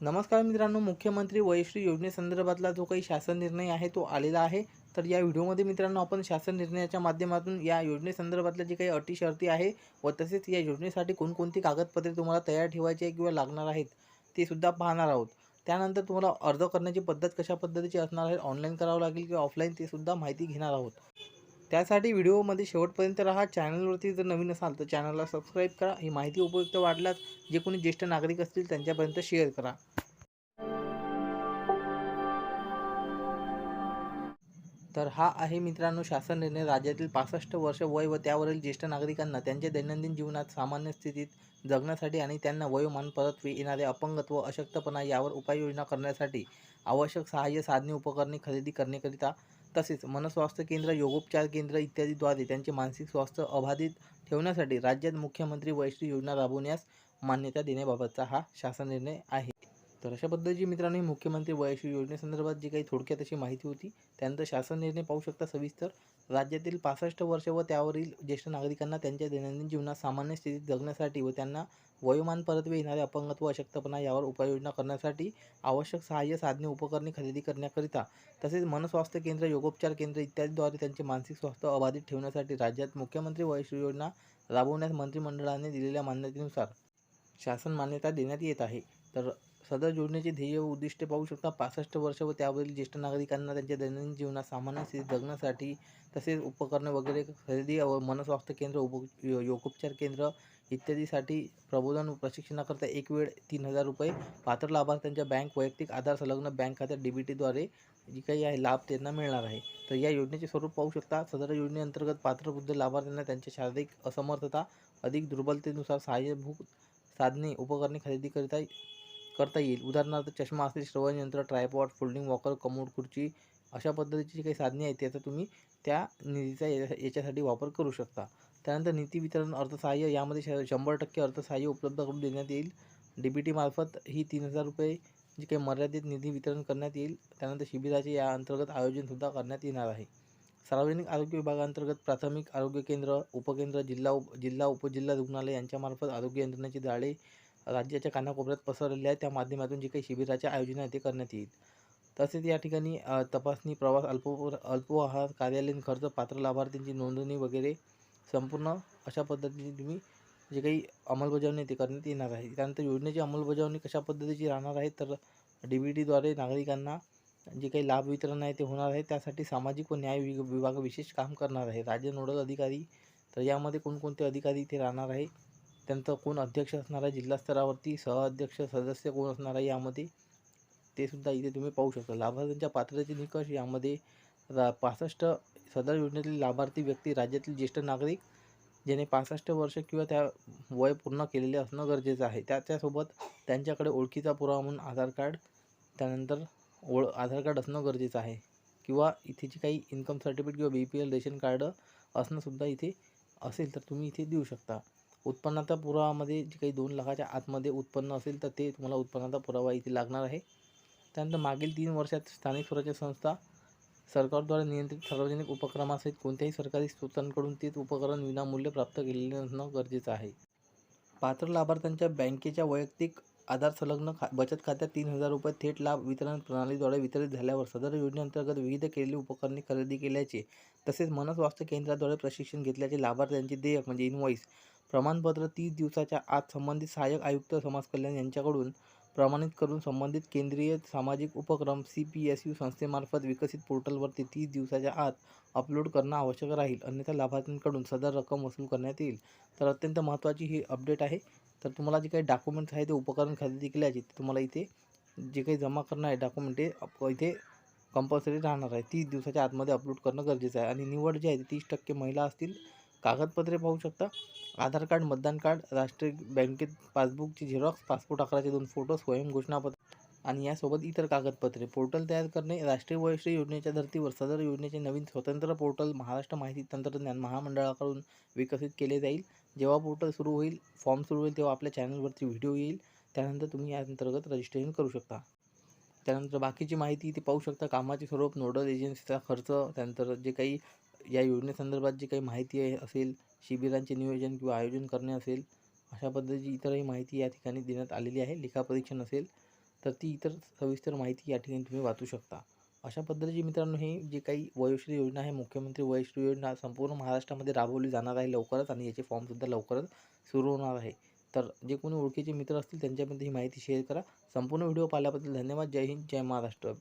नमस्कार मित्रांनो मुख्यमंत्री वयश्री योजनेसंदर्भातला जो काही शासन निर्णय आहे तो आलेला आहे. तर या व्हिडिओमध्ये मित्रांनो आपण शासन निर्णयाच्या माध्यमातून या योजनेसंदर्भातल्या जे काही अटी शर्ती आहे व तसेच या योजनेसाठी कोणकोणती कागदपत्रे तुम्हाला तयार ठेवायची आहे किंवा लागणार आहेत ते सुद्धा पाहणार आहोत. त्यानंतर तुम्हाला अर्ज करण्याची पद्धत कशा पद्धतीची असणार आहे ऑनलाईन करावं लागेल किंवा ऑफलाईन ते सुद्धा माहिती घेणार आहोत. त्यासाठी व्हिडिओमध्ये शेवटपर्यंत राहा. चॅनलवरती जर नवीन असाल तर चॅनलला सबस्क्राईब करा. ही माहिती उपयुक्त वाटल्यास जे कोणी ज्येष्ठ नागरिक असतील त्यांच्यापर्यंत शेअर करा. तर हा आहे मित्रांनो शासन निर्णय. राज्यातील पासष्ट वर्ष वय व त्यावरील ज्येष्ठ नागरिकांना त्यांच्या दैनंदिन जीवनात सामान्य स्थितीत जगण्यासाठी आणि त्यांना वयोमान परत येणारे अपंगत्व अशक्तपणा यावर उपाययोजना करण्यासाठी आवश्यक सहाय्य साधने उपकरणे खरेदी करण्याकरिता तसेच मनस्वास्थ्य केंद्र योगोपचार केंद्र इत्यादीद्वारे त्यांचे मानसिक स्वास्थ्य अबाधित ठेवण्यासाठी राज्यात मुख्यमंत्री वैश्री योजना राबवण्यास मान्यता देण्याबाबतचा हा शासन निर्णय आहे. तर अशा पद्धतीची मित्रांनो मुख्यमंत्री वयश्री योजनेसंदर्भात जी काही थोडक्यात अशी माहिती होती त्यानंतर शासन निर्णय पाहू शकता सविस्तर. राज्यातील पासष्ट वर्ष व त्यावरील ज्येष्ठ नागरिकांना त्यांच्या दैनंदिन जीवनात सामान्य स्थितीत जगण्यासाठी व त्यांना वयोमान परतवे येणारे अपंगत्व अशक्तपणा यावर उपाययोजना करण्यासाठी आवश्यक सहाय्य साधने उपकरणे खरेदी करण्याकरिता तसेच मनस्वास्थ्य केंद्र योगोपचार केंद्र इत्यादीद्वारे त्यांचे मानसिक स्वास्थ्य अबाधित ठेवण्यासाठी राज्यात मुख्यमंत्री वयश्री योजना राबवण्यास मंत्रिमंडळाने दिलेल्या मान्यतेनुसार शासन मान्यता देण्यात येत आहे. तर सदर योजनेचे ध्येय व उद्दिष्टे पाहू शकता. पासष्ट वर्ष व त्यावरील ज्येष्ठ नागरिकांना त्यांच्या दैनंदिन जीवनात सामान्य स्थितीत जगण्यासाठी तसेच उपकरणे वगैरे खरेदी व मनस्वास्थ्य केंद्र उप यो- योगोपचार केंद्र इत्यादीसाठी प्रबोधन व प्रशिक्षणाकरता एक वेळ तीन हजार रुपये. पात्र लाभार्थ्यांच्या बँक वैयक्तिक आधार संलग्न बँक खात्यात डी बी टीद्वारे जी काही आहे लाभ त्यांना मिळणार आहे. तर या योजनेचे स्वरूप पाहू शकता. सदर योजनेअंतर्गत पात्र वृद्ध लाभार्थ्यांना त्यांच्या शारीरिक असमर्थता अधिक दुर्बलतेनुसार सहाय्यभूत साधने उपकरणे खरेदीकरिता करता येईल. उदाहरणार्थ चष्मा असेल श्रवणयंत्र tripod tripod folding walker commode खुर्ची अशा पद्धतीची जी काही साधने आहेत त्याचा तुम्ही त्या निधीचा या- याच्यासाठी वापर करू शकता. त्यानंतर नीती वितरण अर्थसहाय्य यामध्ये श शंभर टक्के अर्थसहाय्य उपलब्ध करून देण्यात येईल. डी बी टीमार्फत ही तीन हजार रुपये जी काही मर्यादित निधी वितरण करण्यात येईल. त्यानंतर शिबिराचे या अंतर्गत आयोजनसुद्धा करण्यात येणार आहे. सार्वजनिक आरोग्य विभागांतर्गत प्राथमिक आरोग्य केंद्र उपकेंद्र जिल्हा उप जिल्हा उपजिल्हा रुग्णालय यांच्यामार्फत आरोग्य यंत्रणेची जाळे राज्याच्या कानाकोपऱ्यात पसरलेल्या त्या माध्यमातून जे काही शिबिराचे आयोजन आहे ते करण्यात येईल. तसेच या ठिकाणी तपासणी प्रवास अल्प अल्पोहार कार्यालयीन खर्च पात्र लाभार्थींची नोंदणी वगैरे संपूर्ण अशा पद्धतीने तुम्ही जे काही अंमलबजावणी ते करण्यात येणार आहे. त्यानंतर योजनेची अंमलबजावणी कशा पद्धतीची राहणार आहे तर डी बी टीद्वारे नागरिकांना जे काही लाभ वितरण आहे ते होणार आहे. त्यासाठी सामाजिक व न्याय विभाग विशेष काम करणार आहे. राज्य नोडल अधिकारी तर यामध्ये कोणकोणते अधिकारी इथे राहणार आहे? त्यांचं कोण अध्यक्ष असणार आहे जिल्हा स्तरावरती सहअध्यक्ष सदस्य कोण असणार आहे यामध्ये ते सुद्धा इथे तुम्ही पाहू शकता. लाभार्थ्यांच्या पात्रतेचे निकष यामध्ये रा पासष्ट सदर योजनेतील लाभार्थी व्यक्ती राज्यातील ज्येष्ठ नागरिक ज्याने पासष्ट वर्ष किंवा त्या वय पूर्ण केलेले असणं गरजेचं आहे. त्याच्यासोबत त्यांच्याकडे ओळखीचा पुरावा म्हणून आधार कार्ड त्यानंतर ओळ आधार कार्ड असणं गरजेचं आहे. किंवा इथे जी काही इन्कम सर्टिफिकेट किंवा B P L ration card असणंसुद्धा इथे असेल तर तुम्ही इथे देऊ शकता. उत्पन्नाचा पुरावामध्ये जे काही दोन लाखाच्या आतमध्ये उत्पन्न असेल तर ते तुम्हाला उत्पन्नाचा पुरावा इथे लागणार आहे. त्यानंतर मागील तीन वर्षात स्थानिक स्वराज्य संस्था सरकारद्वारे नियंत्रित सार्वजनिक उपक्रमासहित कोणत्याही सरकारी स्रोतांकडून तेच उपकरण विनामूल्य प्राप्त केलेले असणं गरजेचं आहे. पात्र लाभार्थ्यांच्या बँकेच्या वैयक्तिक आधार संलग्न खा बचत खात्यात तीन हजार रुपये थेट लाभ वितरण प्रणालीद्वारे वितरित झाल्यावर सदर योजनेअंतर्गत विविध केलेली उपकरणे खरेदी केल्याचे तसेच मनस्वास्थ्य केंद्राद्वारे प्रशिक्षण घेतल्याचे लाभार्थ्यांचे देयक म्हणजे इनवॉईस प्रमाणपत्र तीस दिवसाच्या आत संबंधित सहाय्यक आयुक्त समाज कल्याण यांच्याकडून प्रमाणित करून संबंधित केंद्रीय सामाजिक उपक्रम सी पी एस यू संस्थेमार्फत विकसित पोर्टलवरती तीस दिवसाच्या आत अपलोड करणं आवश्यक राहील. अन्यथा लाभार्थ्यांकडून सदर रक्कम वसूल करण्यात येईल. तर अत्यंत महत्त्वाची ही अपडेट आहे. तर तुम्हाला जे काही डॉक्युमेंट्स आहे ते उपकरण खरेदी केल्याचे ते तुम्हाला इथे जे काही जमा करणं आहे डॉक्युमेंट ते इथे कंपल्सरी राहणार आहे. तीस दिवसाच्या आतमध्ये अपलोड करणं गरजेचं आहे. आणि निवड जी आहे ती तीस टक्के महिला असतील कागदपत्रे पाहू शकता. आधार कार्ड मतदान कार्ड राष्ट्रीय बँकेत पासबुकची झेरॉक्स पासपोर्ट आकाराचे दोन फोटो स्वयं घोषणापत्र आणि यासोबत इतर कागदपत्रे. पोर्टल तयार करणे राष्ट्रीय वयश्री योजनेच्या धर्तीवर सदर योजनेचे नवीन स्वतंत्र पोर्टल महाराष्ट्र माहिती तंत्रज्ञान महामंडळाकडून विकसित केले जाईल. जेव्हा पोर्टल सुरू होईल फॉर्म सुरू होईल तेव्हा आपल्या चॅनलवरती व्हिडिओ येईल. त्यानंतर तुम्ही या अंतर्गत रजिस्ट्रेशन करू शकता. त्यानंतर बाकीची माहिती इथे पाहू शकता. कामाचे स्वरूप नोडल एजन्सीचा खर्च त्यानंतर जे काही या योजनेसंदर्भात जी काही माहिती आहे असेल शिबिरांचे नियोजन किंवा आयोजन करणे असेल अशा पद्धतीची इतरही माहिती या ठिकाणी देण्यात आलेली आहे. लेखापरीक्षण असेल तर ती इतर सविस्तर माहिती या ठिकाणी तुम्ही वाचू शकता. अशा पद्धतीची मित्रांनो ही जी काही वयोश्री योजना आहे मुख्यमंत्री वयोश्री योजना संपूर्ण महाराष्ट्रामध्ये राबवली जाणार आहे लवकरच आणि याचे फॉर्मसुद्धा लवकरच सुरू होणार आहे. तर जे कोणी ओळखीचे मित्र असतील त्यांच्यापर्यंत ही माहिती शेअर करा. संपूर्ण व्हिडिओ पाहिल्याबद्दल धन्यवाद. जय हिंद जय महाराष्ट्र.